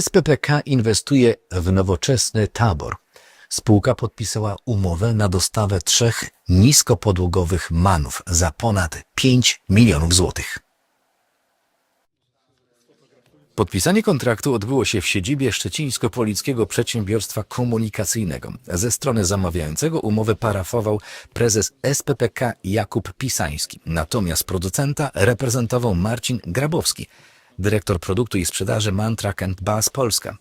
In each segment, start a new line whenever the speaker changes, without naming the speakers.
SPPK inwestuje w nowoczesny tabor. Spółka podpisała umowę na dostawę trzech niskopodłogowych manów za ponad 5 milionów złotych. Podpisanie kontraktu odbyło się w siedzibie Szczecińsko-Polickiego Przedsiębiorstwa Komunikacyjnego. Ze strony zamawiającego umowę parafował prezes SPPK Jakub Pisański. Natomiast producenta reprezentował Marcin Grabowski, dyrektor produktu i sprzedaży Mantrack and Bass Polska.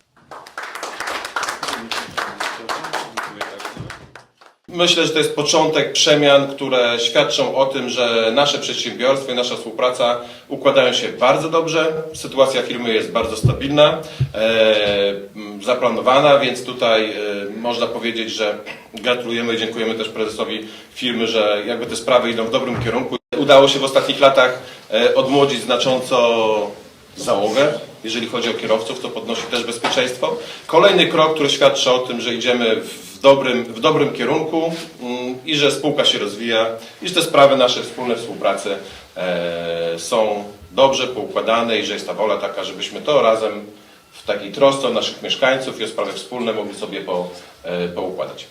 Myślę, że to jest początek przemian, które świadczą o tym, że nasze przedsiębiorstwo i nasza współpraca układają się bardzo dobrze. Sytuacja firmy jest bardzo stabilna, e, zaplanowana, więc tutaj e, można powiedzieć, że gratulujemy i dziękujemy też prezesowi firmy, że jakby te sprawy idą w dobrym kierunku. Udało się w ostatnich latach e, odmłodzić znacząco załogę, jeżeli chodzi o kierowców, to podnosi też bezpieczeństwo. Kolejny krok, który świadczy o tym, że idziemy w dobrym, w dobrym kierunku mm, i że spółka się rozwija i że te sprawy nasze wspólne współpracy e, są dobrze poukładane i że jest ta wola taka, żebyśmy to razem w takiej trosce o naszych mieszkańców i o sprawy wspólne mogli sobie po, e, poukładać.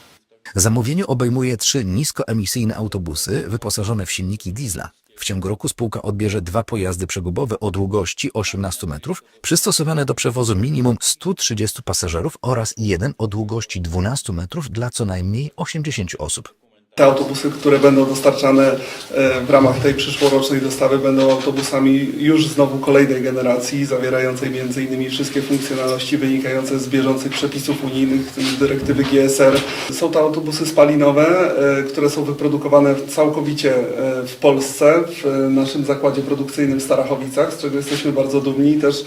Zamówienie obejmuje trzy niskoemisyjne autobusy wyposażone w silniki diesla. W ciągu roku spółka odbierze dwa pojazdy przegubowe o długości 18 metrów, przystosowane do przewozu minimum 130 pasażerów oraz jeden o długości 12 metrów dla co najmniej 80 osób.
Te autobusy, które będą dostarczane e, w ramach tej przyszłorocznej dostawy będą autobusami już znowu kolejnej generacji, zawierającej m.in. wszystkie funkcjonalności wynikające z bieżących przepisów unijnych, w tym z dyrektywy GSR. Są to autobusy spalinowe, e, które są wyprodukowane całkowicie e, w Polsce, w naszym zakładzie produkcyjnym w Starachowicach, z czego jesteśmy bardzo dumni. Też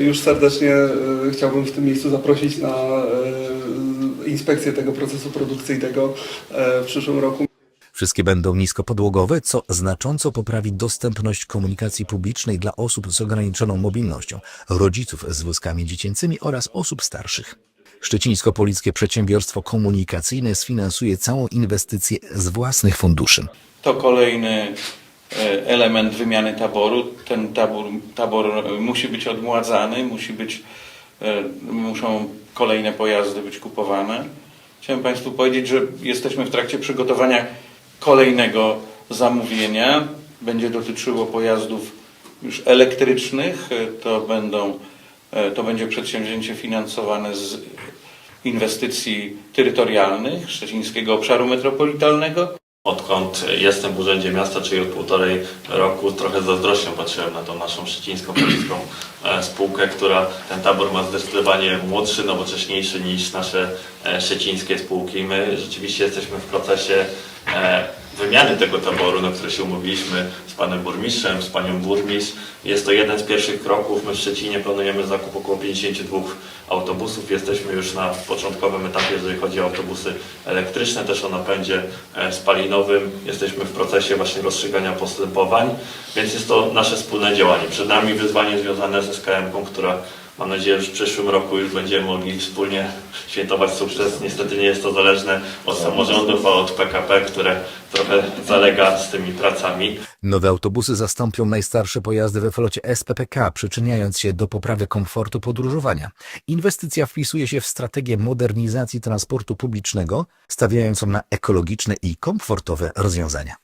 już serdecznie chciałbym w tym miejscu zaprosić na inspekcję tego procesu produkcyjnego e, w przyszłym roku.
Wszystkie będą niskopodłogowe, co znacząco poprawi dostępność komunikacji publicznej dla osób z ograniczoną mobilnością, rodziców z wózkami dziecięcymi oraz osób starszych. Szczecińsko-Polickie Przedsiębiorstwo Komunikacyjne sfinansuje całą inwestycję z własnych funduszy.
To kolejny e, element wymiany taboru. Ten tabor, tabor musi być odmładzany, musi być, muszą kolejne pojazdy być kupowane. Chciałem Państwu powiedzieć, że jesteśmy w trakcie przygotowania kolejnego zamówienia. Będzie dotyczyło pojazdów już elektrycznych. E, To, będą, e, to będzie przedsięwzięcie finansowane z inwestycji terytorialnych Szczecińskiego Obszaru Metropolitalnego.
Odkąd jestem w Urzędzie Miasta, czyli od półtorej roku, trochę z zazdrością patrzyłem na tą naszą szczecińską policką e, spółkę, która ten tabor ma zdecydowanie młodszy, nowocześniejszy niż nasze e, szczecińskie spółki. My rzeczywiście jesteśmy w procesie e, wymiany tego taboru, na który się umówiliśmy z panem burmistrzem, z panią burmistrz. Jest to jeden z pierwszych kroków. My w Szczecinie planujemy zakup około 52 autobusów. Jesteśmy już na początkowym etapie, jeżeli chodzi o autobusy elektryczne, też o napędzie e, spalinowym. Jesteśmy w procesie właśnie rozstrzygania postępowań, więc jest to nasze wspólne działanie. Przed nami wyzwanie związane ze SKM-ką, która Mam nadzieję, że w przyszłym roku już będziemy mogli wspólnie świętować sukces. Niestety nie jest to zależne od samorządów, a od PKP, które trochę zalega z tymi pracami.
Nowe autobusy zastąpią najstarsze pojazdy we flocie SPPK, przyczyniając się do poprawy komfortu podróżowania. Inwestycja wpisuje się w strategię modernizacji transportu publicznego, stawiającą na ekologiczne i komfortowe rozwiązania.